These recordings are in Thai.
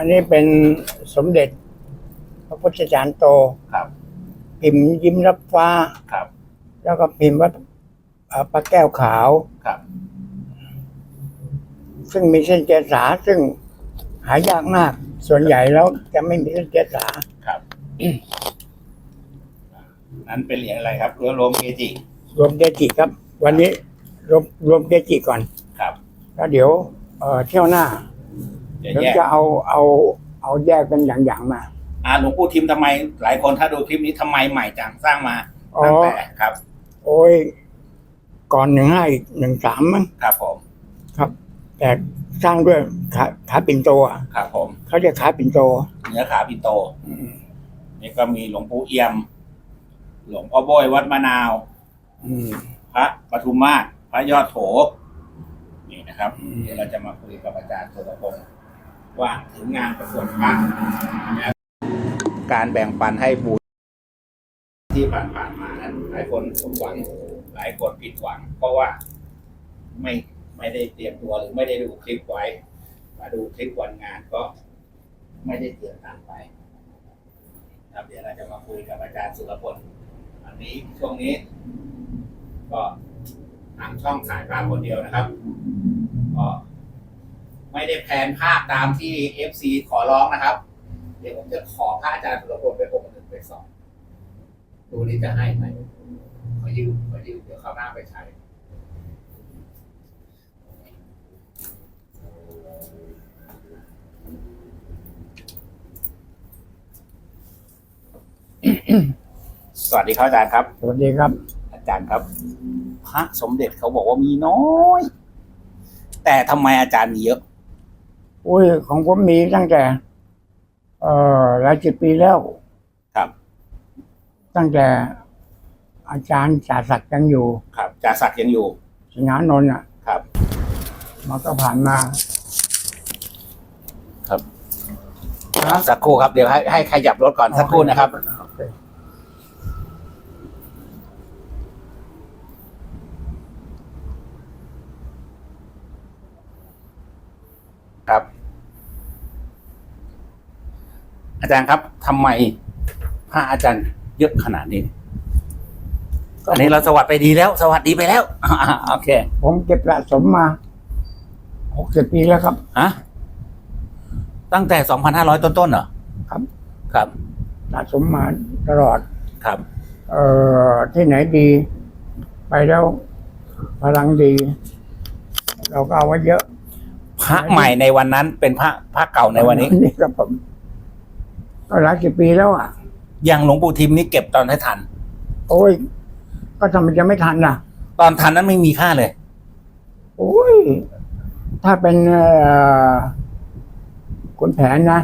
อันนี้เป็นสมเด็จ พระพุทธจารย์โต ครับ พิมพ์ยิ้มรับฟ้า ครับ แล้วก็พิมพ์วัดเอ่อพระแก้วขาว ครับ ซึ่งมีเส้นเจษาซึ่งหายากมาก ส่วนใหญ่แล้วจะไม่มีเส้นเจษาครับนั้นเป็นเหรียญอะไรครับรวมรวมเกจิ รวมเกจิครับ วันนี้รวมรวมเกจิก่อน ครับ แล้วเดี๋ยวเอ่อเที่ยวหน้า จะผมแยกจะเอาเอาเอาแยกเป็นอย่างๆมา อ่าหลวงปู่ทิมทำไม หลายคนถ้าดูคลิปนี้ทำไมใหม่จังสร้างมาอ๋อ ตั้งแต่ครับ โอ้ย ก่อนหนึ่งห้าอีกหนึ่งสามมั้งครับผมครับแต่สร้างด้วยขาขาปิ่นโตอะครับผมเขาเรียกขาปิ่นโต เนื้อขาปินโต อืมนี่ก็มีหลวงปู่เอี่ยม หลวงพ่อโบยวัดมะนาว อืม พระปทุมมาศพระยอดโถนี่นะครับอืม เดี๋ยวเราจะมาคุยกับอาจารย์สุรพงศ์ ว่าถึงงานประกวดพระการแบ่งปันให้บูที่ผ่านๆมานั้นหลายคนสมหวังหลายคนผิดหวัง เพราะว่าไม่ไม่ได้เตรียมตัวหรือไม่ได้ดูคลิปไว้ มาดูคลิปวันงานก็ไม่ได้เตรียมตามไปครับเดี๋ยวเราจะมาคุยกับอาจารย์สุรพลอันนี้ช่วงนี้ ก็ทางช่องสายภาพคนเดียวนะครับก็ ไม่ได้แพลนภาพตามที่เอฟซีขอร้องนะครับ เดี๋ยวผมจะขอพระอาจารย์สุรพลไปองค์หนึ่งไปสองดูนี่จะให้ไหมขอยืมขอยืมเดี๋ยวเขาวหน้าไปใช้สวัสดีครับอาจารย์ครับ สวัสดีครับ อาจารย์ครับ พระสมเด็จเขาบอกว่ามีน้อย แต่ทำไมอาจารย์มีเยอะ อุ้ยของผมมีตั้งแต่ เอ่อหลายสิบปีแล้ว ครับ ตั้งแต่อาจารย์จ่าศักดิ์ยังอยู่ครับจ่าศักดิ์ยังอยู่สิงหานนท์อะ ครับ มันก็ผ่านมาครับ สักครู่ครับเดี๋ยวให้ให้ขยับรถก่อนสักครู่นะครับโอเคครับ อาจารย์ครับทำไมพระอาจารย์เยอะขนาดนี้อันนี้เราสวัสดีไปดีแล้ว สวัสดีไปแล้วอ่าโอเค ผมเก็บสะสมมาหกสิบปีแล้วครับฮะตั้งแต่สองพันห้าร้อยต้นๆเหรอครับ ครับสะสมมาตลอดครับ เอ่อที่ไหนดี ไปแล้วพลังดี เราก็เอาไว้เยอะ พระใหม่ในวันนั้นเป็นพระพระเก่าในวันนี้นี่ครับผม ก็หลายสิบปีแล้วอะ อย่างหลวงปู่ทิมนี่เก็บตอนให้ทัน โอ้ย ก็ทำไมจะไม่ทันล่ะตอนทันนั้นไม่มีค่าเลย โอ้ย ถ้าเป็นเอ่อคุณแผนนะ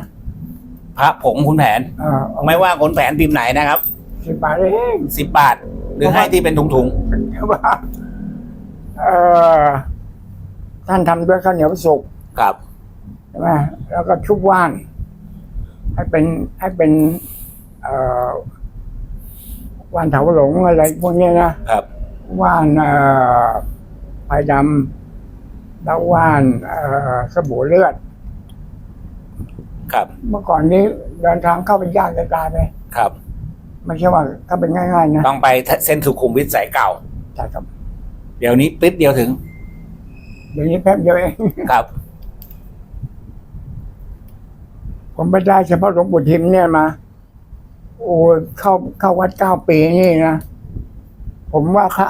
พระผงคุณแผน เอ่อไม่ว่าคุณแผนพิมพ์ไหนนะครับสิบบาทเองสิบบาท หรือให้ที่เป็นถุงว่าเอ่อท่านทำด้วยข้าวเหนียวสุกๆครับ ใช่ไหมแล้วก็ชุบว่าน ให้เป็นให้เป็นเอ่อว่านเถาหลงอะไรพวกเนี้ยนะครับว่านเอ่อไผ่ดำแล้วว่านเอ่อสบู่เลือด ครับ เมื่อก่อนนี้เดินทางเข้าไปยากจะตายไปครับไม่ใช่ว่าเข้าไปง่ายๆนะต้องไปเส้นสุขุมวิทสายเก่าใช่ครับเดี๋ยวนี้ปิ๊บเดียวถึง เดี๋ยวนี้แป๊บเดียวเองครับ ผมไปได้เฉพาะหลวงปู่ทิมเนี่ยมา โอ้ยเข้าเข้าวัดเก้าปีนี่นะผมว่าค่ะ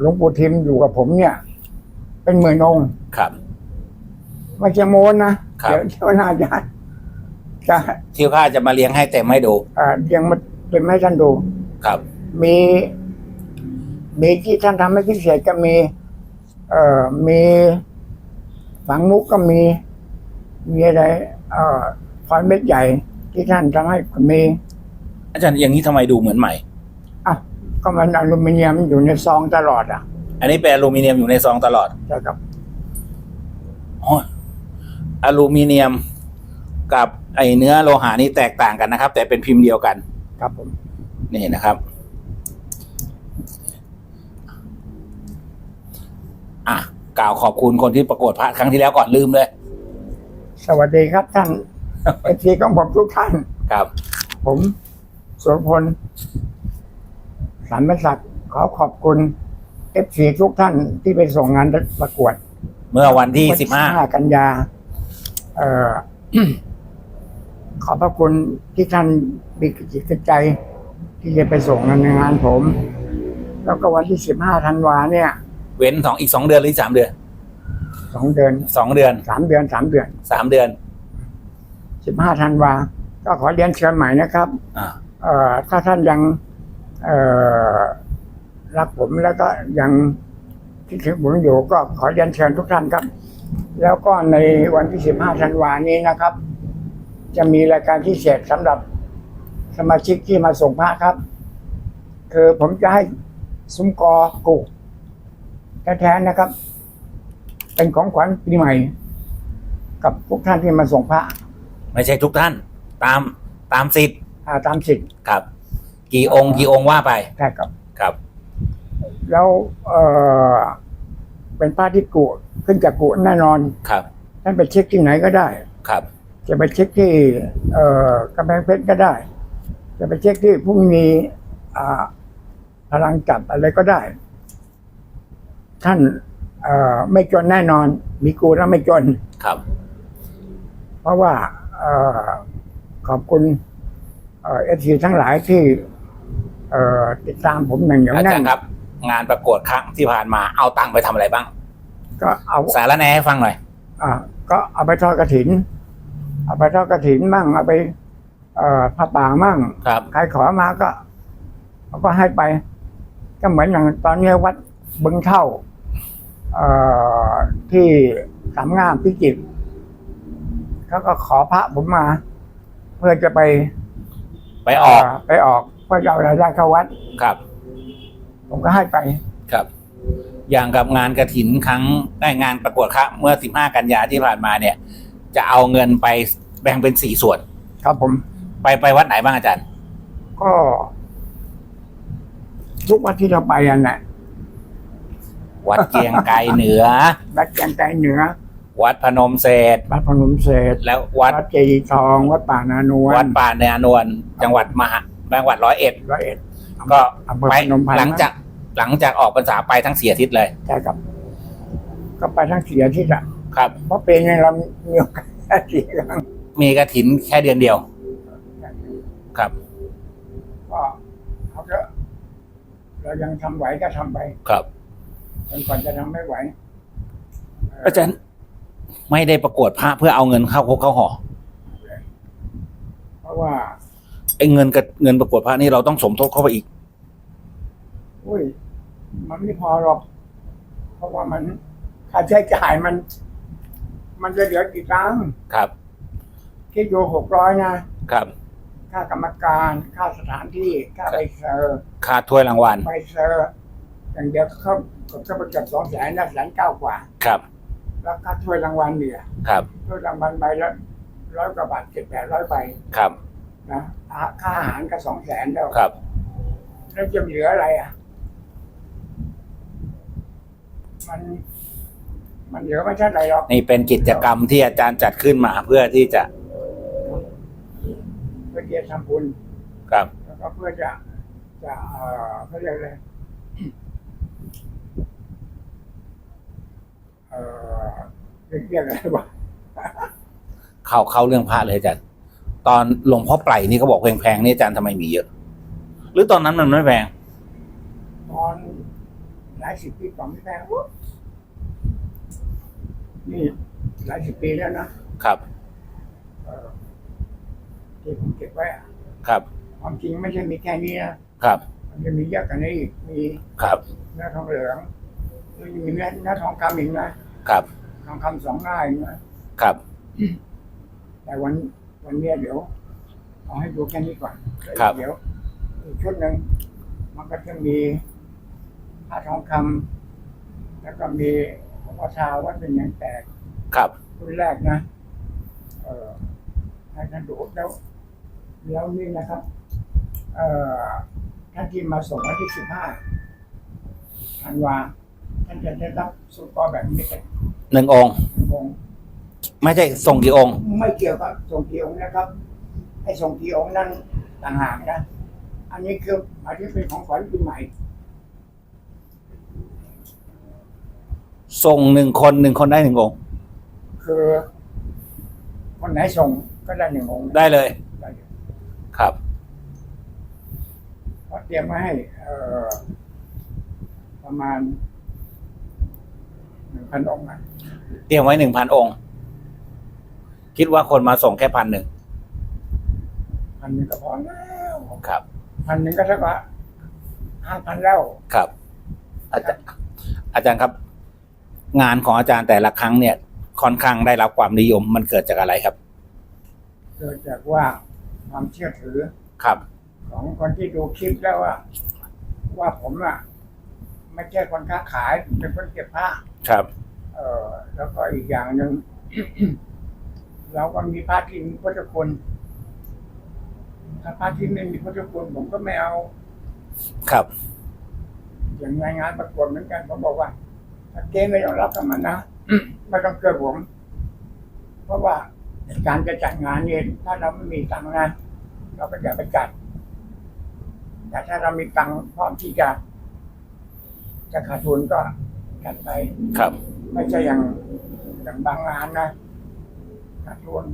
หลวงปู่ทิมอยู่กับผมเนี่ย เป็นหมื่นองค์ครับ ไม่ใช่โมนนะครับ เดี๋ยวเดี๋ยวน่าจะจะที่ข้าจะมาเลี้ยงให้เต็มให้ดู เอ่อยังมาเป็นให้ท่านดู ครับ มีมีที่ท่านทำให้พิเศษก็มี เอ่อมีฝังมุกก็มี มีอะไร เอ่อ ฟอยล์เม็ดใหญ่ ที่ท่านทำให้ก็มีอาจารย์อย่างนี้ทำไมดูเหมือนใหม่ อะก็มันอลูมิเนียมอยู่ในซองตลอดอะอันนี้เป็นอลูมิเนียมอยู่ในซองตลอดใช่ครับอ๋ออลูมิเนียมกับไอเนื้อโลหะนี่แตกต่างกันนะครับ แต่เป็นพิมพ์เดียวกัน ครับผม นี่นะครับ อะ กล่าวขอบคุณคนที่ประกวดพระครั้งที่แล้วก่อนลืมเลย สวัสดีครับท่าน เอฟซีของผมทุกท่าน ครับ ผมสุรพลสันมศักดิ์ขอขอบคุณเอฟซีทุกท่านที่ไปส่งงานประกวดเมื่อวันที่สิบห้า15 กันยา เอ่อ ขอบพระคุณที่ท่านมีจิตใจ ที่จะไปส่งงานในงานผม แล้วก็วันที่สิบห้าธันวาเนี่ยเว้นสองอีกสองเดือนหรือสามเดือนสองเดือนสองเดือนสามเดือนสามเดือน สามเดือน สิบห้าธันวา ก็ขอเรียนเชิญใหม่นะครับอ่าเอ่อถ้าท่านยังเอ่อรักผมแล้วก็ยังคิดถึงผมอยู่ก็ขอเรียนเชิญทุกท่านครับ แล้วก็ในวันที่ 15ธันวานี้นะครับ จะมีรายการพิเศษสำหรับสมาชิกที่มาส่งพระครับ คือผมจะให้ซุ้มกอกุแท้ๆนะครับ เป็นของขวัญปีใหม่ กับทุกท่านที่มาส่งพระ ไม่ใช่ทุกท่าน ตามตามสิทธิ์อ่าตามสิทธิ์ครับ กี่องค์กี่องค์ว่าไปใช่ครับ ครับ แล้วเออเป็นป้าที่กุขึ้นจากกุแน่นอนครับท่านไปเช็คที่ไหนก็ได้ ครับ จะไปเช็คที่ เอ่อกำแพงเพชรก็ได้ จะไปเช็คที่พุ่งมีอ่าพลังจับอะไรก็ได้ ท่าน เอ่อไม่จนแน่นอน มีกูแล้วไม่จนครับ เพราะว่าเอ่อ ขอบคุณเอฟซีทั้งหลายที่เอ่อติดตามผมอย่างเหนียวอาแน่จารนย์ครับ งานประกวดครั้งที่ผ่านมาเอาตังค์ไปทำอะไรบ้าง ก็เอาสารแหนให้ฟังหน่อย อ่าก็เอาไปทอดกระถิน เอาไปทอดกระถินมั่งเอาไป เอ่อผ้าป่ามั่ง ครับ ใครขอมาก็เขาก็ให้ไป ก็เหมือนอย่างตอนนี้วัดบึงเท่า เอ่อที่สามงามพิจิตร เขาก็ขอพระผมมา เพื่อจะไปไปออกเไปออกเพื่อจะเอารายได้เข้าวัด ครับ ผมก็ให้ไป ครับ อย่างกับงานกระถินครั้งได้งานประกวดครับเมื่อ 15 กันยาที่ผ่านมาเนี่ย จะเอาเงินไปแบ่งเป็นสี่ส่วน ครับผม ไปไปวัดไหนบ้างอาจารย์ ก็ทุกวัดที่เราไปอันน่ะวัดเกรียงไกรเหนือ วัดแกงใจเหนือ วัดพนมเศษวัดพนมเศษแล้ววัดวัดเจดีย์ทองวัดป่านานวลวัดป่าเนรนวลจังหวัดมหาจังหวัดร้อยเอ็ดร้อยเอ็ดก็อำเภอไปพนมไพรหลังจากหลังจากออกพรรษาไปทั้งเสียทิศเลยใช่ครับ ก็ไปทั้งเสียที่ละครับ เพราะเป็นไงเรามีโอกาสได้เสียกันมีกระถินแค่เดือนเดียว ครับก็เอาเถอะเรายังทำไหวก็ทำไปครับจนกว่าจะทำไม่ไหวเอาจารย์ ไม่ได้ประกวดพระเพื่อเอาเงินเข้าคุกเข้าห่อเพราะว่าไอ้เงินกับเงินประกวดพระนี่เราต้องสมทบเข้าไปอีก อุ้ย มันไม่พอหรอก เพราะว่ามันค่าใช้จ่ายมัน มันจะเหลือกี่ตังค์ครับ คิดดูหกร้อยนะ ครับ ค่ากรรมการ ค่าสถานที่ ค่าไปเซอร์ค่าถ้วยรางวัลไปเซอร์อย่างเดียวก็เข้าก็ไปเกือบสองแสนนะแสนเก้ากว่า ครับ แล้วค่าถ้วยรางวัลเนี่ยครับถ้วยรางวัลใบละร้อยกว่าบาทเจ็ดแปดร้อยใบครับนะอะค่าอาหารก็สองแสนแล้วครับ แล้วจะเหลืออะไรอะ มัน มันเหลือไม่ใช่อะไรหรอกนี่เป็นกิจกรรมที่อาจารย์จัดขึ้นมาเพื่อที่จะเพื่อที่จะทำบุญครับ แล้วก็เพื่อจะจะเอ่อเขาเรียกอะไรเอ่อ เรียกเรียกอะไรวะเข้าเข้าเรื่องพระเลยอาจารย์ตอนหลวงพ่อไพรนี่เขาบอกแพงๆนี่อาจารย์ทำไมมีเยอะ หรือตอนนั้นมันไม่แพงตอนหลายสิบปีก่อนไม่แพงวะนี่หลายสิบปีแล้วนะครับ เอ่อที่ผมเก็บไว้อะครับความจริงไม่ใช่มีแค่นี้นะครับ มันจะมีเยอะกว่านี้อีกมีครับเนื้อทองเหลืองแล้วยังมีเนื้อเนื้อทองคำอีกนะครับ ทองคำสองหน้าอีกนะครับ แต่วันวันเนี้ยเดี๋ยวเอาให้ดูแค่นี้ก่อนครับ เดี๋ยวอีกชุดหนึ่งมันก็จะมีผ้าทองคำแล้วก็มีพระชาวัดเป็นอย่างแตกครับ รุ่นแรกนะเออให้ท่านดูแล้วแล้วนี่นะครับ เอ่อท่านที่มาส่งวันที่สิบห้าธันวาท่านจะได้รับสุกรแบบนี้เป็น หนึ่งองค์วงไม่ใช่ส่งกี่องค์ ไม่เกี่ยวกับทรงกี่องค์นะครับไอ้ทรงกี่องค์นั้นต่างหากนะอันนี้คือหมายถึงเป็นของขวัญปีใหม่ส่งหนึ่งคนหนึ่งคนได้หนึ่งองค์คือ คนไหนส่งก็ได้หนึ่งองค์ได้เลย ได้อยู่ครับเพราะเตรียมมาให้เอ่อประมาณหนึ่งพันองค์นะ เตรียมไว้หนึ่งพันองค์ คิดว่าคนมาส่งแค่พันหนึ่งพันหนึ่งก็พอแล้วครับพันหนึ่งก็เท่ากับห้าพันแล้วครับ อาจารย์อาจารย์ครับ งานของอาจารย์แต่ละครั้งเนี่ยค่อนข้างได้รับความนิยมมันเกิดจากอะไรครับ เกิดจากว่าความเชื่อถือครับ ของคนที่ดูคลิปแล้วว่า ว่าผมอะไม่ใช่คนค้าขายเป็นคนเก็บผ้าครับ เออแล้วก็อีกอย่างหนึ่งเราก็มีพระที่มีพุทธคุณถ้าพระที่ไม่มีพุทธคุณผมก็ไม่เอา ครับ อย่างงานงานประกวดเหมือนกันผมบอกว่าถ้าเก้ไม่ยอมรับกับมันนะไม่ต้องเกิดผม เพราะว่าการจะจัดงานเนี่ยถ้าเราไม่มีตังค์นะเราก็อย่าไปจัด แต่ถ้าเรามีตังค์พร้อมที่จะจะขาดทุนก็จัดไปครับ ไม่ใช่อย่างอย่างบางงานนะขาดทุน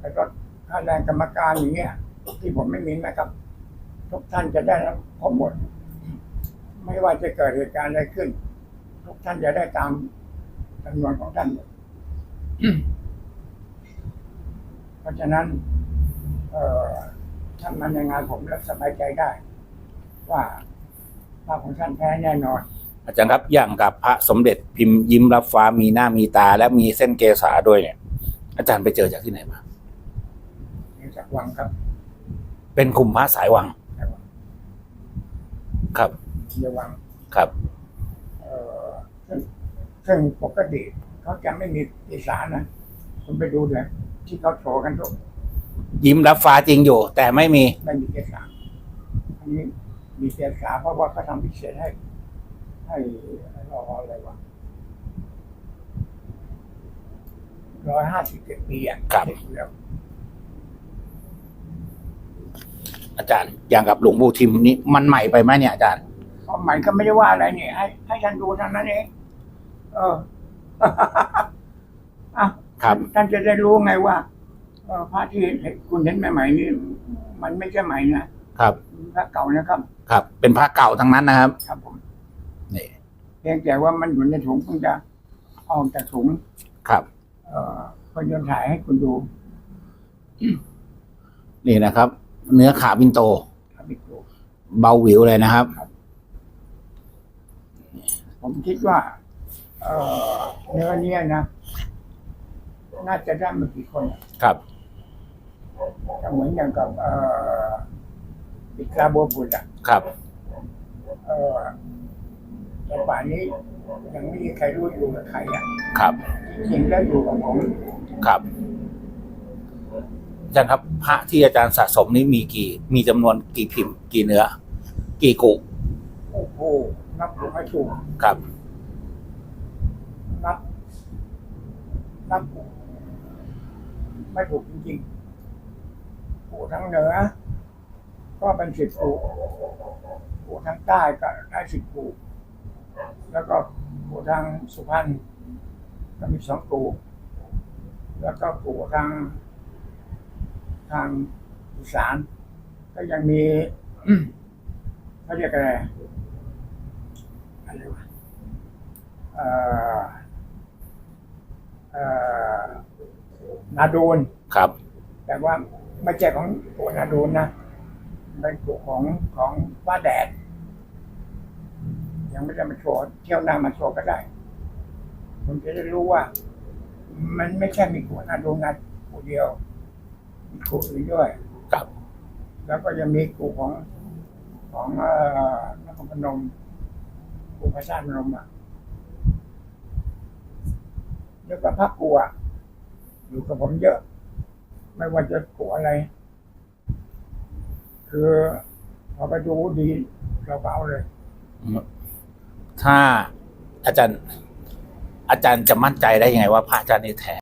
แล้วก็ค่าแรงกรรมการอย่างเงี้ย ที่ผมไม่มีนะครับ ทุกท่านจะได้รับครบหมดไม่ว่าจะเกิดเหตุการณ์อะไรขึ้น ทุกท่านจะได้ตามจำนวนของท่านเพราะฉะนั้น เอ่อท่านมาในงานผมแล้วสบายใจได้ ว่าภาพของท่านแท้แน่นอน อาจารย์ครับอย่างกับพระสมเด็จพิมพ์ยิ้มรับฟ้ามีหน้ามีตา และมีเส้นเกษาด้วยเนี่ย อาจารย์ไปเจอจากที่ไหนมานี่จากวังครับ เป็นคุมพระสายวังจากวังครับเยาวังครับเอ่อซึ่งซึ่งปกติเขาจะไม่มีอีสานนะคุณไปดูเลยที่เขาโชว์กันทุกยิ้มรับฟ้าจริงอยู่ แต่ไม่มีไม่มีเกสาอันนี้มีเกสาเพราะว่าเขาทำพิเศษให้ ให้รออะไรวะร้อยห้าสิบเจ็ดปีอะครับเสร็จแล้วอาจารย์ อย่างกับหลวงปู่ทิมนี่มันใหม่ไปไหมเนี่ยอาจารย์ความหมายก็ไม่ได้ว่าอะไรเนี่ยให้ให้ท่านดูเท่านั้นเองเออ อะครับ ท่านจะได้รู้ไงว่าเอ่อพระที่คุณเห็นใหม่ๆนี่มันไม่ใช่ใหม่นะครับ พระเก่านะครับ ครับ เป็นพระเก่าทั้งนั้นนะครับ ครับผม นี่เพียงแต่ว่ามันอยู่ในถุงเพิ่งจะออกจากถุงครับ เอ่อก็ยนถ่ายให้คุณดูนี่นะครับ เนื้อขาบินโต ครับพี่ดูเบาหวิวเลยนะครับ ผมคิดว่า เอ่อเนื้อเนี้ยนะน่าจะได้มากี่คนอะครับจะเหมือนอย่างกับ เอ่อปิกาบัวบุตรอะครับ เอ่อ แต่ป่านนี้ยังไม่มีใครรู้อยู่กับใครอะครับ จริงๆแล้วอยู่กับผมครับอาจารย์ครับพระที่อาจารย์สะสมนี่มีกี่ มีจำนวนกี่พิมพ์ กี่เนื้อ กี่กุโอ้โหนับถูกไม่ถูกครับ นับ นับ ไม่ถูกจริงๆปู่ทั้งเหนือ ก็เป็นสิบปู่ปู่ทางใต้ก็ได้สิบปู่ แล้วก็ปู่ทางสุพรรณก็มีสองปู่แล้วก็ปู่ทาง ทางอีสานก็ยังมีเขาเรียกอะไรอะไรวะเอ่อเอ่อนาดูนครับ แต่ว่าไม่ใช่ของปู่นาดูนนะเป็นปู่ของของป้าแดด ยังไม่ได้มาโชว์เที่ยวหน้ามาโชว์ก็ได้ผมจะได้รู้ว่า มันไม่ใช่มีปู่นาดูนนะปู่เดียว มีปู่อื่นด้วยครับ แล้วก็ยังมีปู่ของของเอ่อนครพนมปู่พระชาติพนมอะแล้วก็พระกูอะอยู่กับผมเยอะ ไม่ว่าจะกูอะไร คือพอไปดูดีเราก็เอาเลย ถ้าอาจารย์ อาจารย์จะมั่นใจได้ยังไงว่าพระอาจารย์นี่แท้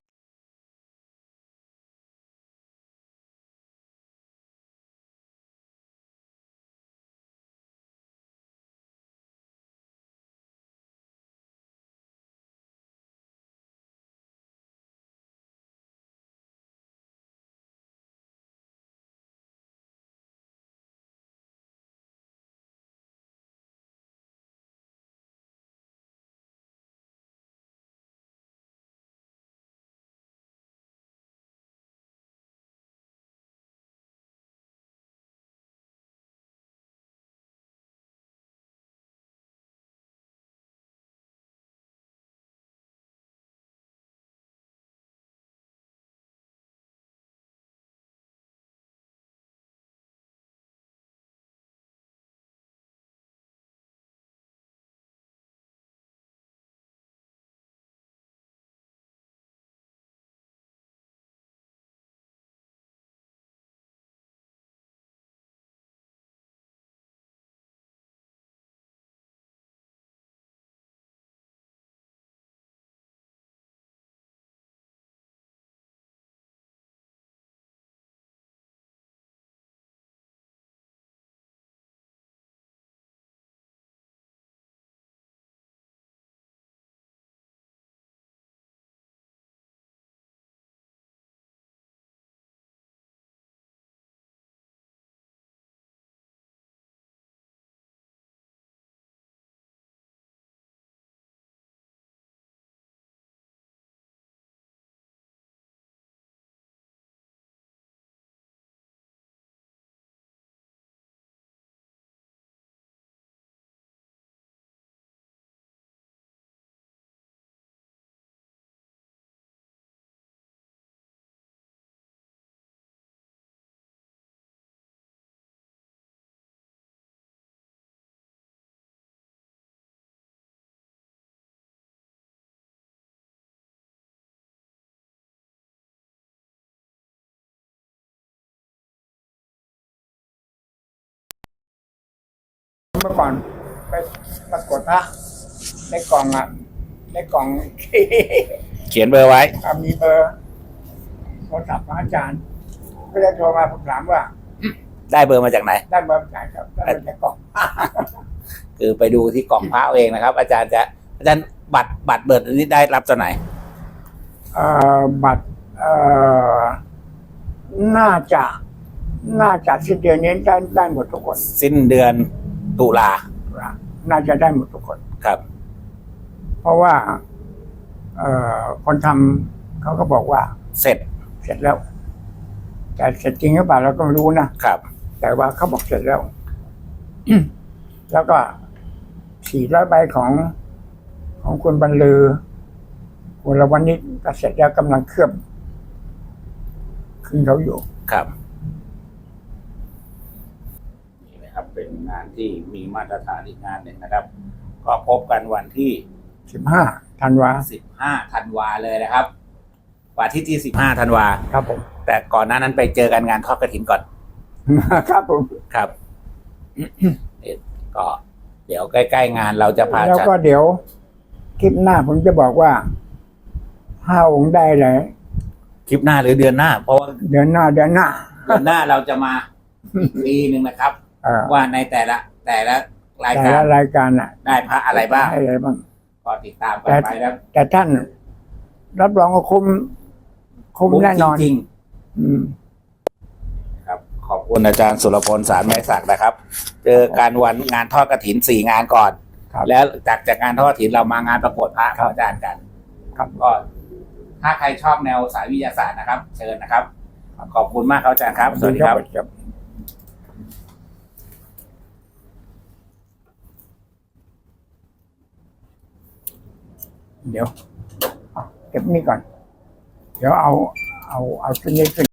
เมื่อก่อนไปปรากฏพระในกล่องอะ ในกล่อง เขียนเบอร์ไว้มีเบอร์โทรศัพท์ของอาจารย์ก็เลยโทรมาผมถามว่าได้เบอร์มาจากไหน ได้เบอร์อาจารย์ครับได้เบอร์จากกล่อง คือไปดูที่กล่องพระเอาเองนะครับ อาจารย์จะอาจารย์บัตรบัตรเบิดอันนี้ได้รับตอนไหนเอ่อบัตรเอ่อน่าจะ น่าจะสิ้นเดือนนี้ได้ได้หมดทุกคน สิ้นเดือน ตุลาน่าจะได้หมดทุกคนครับ เพราะว่า เอ่อคนทำเขาก็บอกว่า เสร็จ เสร็จแล้ว แต่เสร็จจริงหรือเปล่าเราก็ไม่รู้นะครับ แต่ว่าเขาบอกเสร็จแล้วแล้วก็สี่ร้อยใบของ ของคุณบรรลือคุณละวันนี้ก็เสร็จแล้วกำลังเคลือบขึ้นเขาอยู่ครับนี่นะครับ เป็นงานที่มีมาตรฐานอีกงานหนึ่งนะครับ ก็พบกันวันที่ สิบห้าธันวา15ธันวาเลยนะครับวันที่ที่ 15ธันวา ครับผม แต่ก่อนหน้านั้นไปเจอกันงานทอดกระถินก่อน ครับผม ครับเอ่อก็เดี๋ยวใกล้ๆงานเราจะพาแล้วจัดก็เดี๋ยว คลิปหน้าผมจะบอกว่าห้าองค์ได้เลยคลิปหน้าหรือเดือนหน้า เพราะว่าเดือนหน้าเดือนหน้า เดือนหน้าเราจะมาอีกปีหนึ่งนะครับเออว่าในแต่ละ แต่ละรายแต่การละรายการอะได้พระอะไรบ้างด้อะไรบ้าง ก็ติดตามกันไปแล้วแต่ท่าน รับรองว่าคุ้มคุ้มแน่นอนจริงอืมๆครับ ขอบคุณอาจารย์สุรพลสารไม้ศักดิ์นะครับ เจอการวันงานทอดกระถินสี่งานก่อน ครับ แล้วจากจากงานทอดกระถินเรามางานประกวดพระครับอาจารย์กัน ครับ ก็ ถ้าใครชอบแนวสายวิทยาศาสตร์นะครับ เชิญนะครับ ขอบคุณมากครับอาจารย์ครับ สวัสดีครับ ครับ เดี๋ยวเก็บนี่ก่อน เดี๋ยวเอาเอาเอาชุดนี้ขึ้น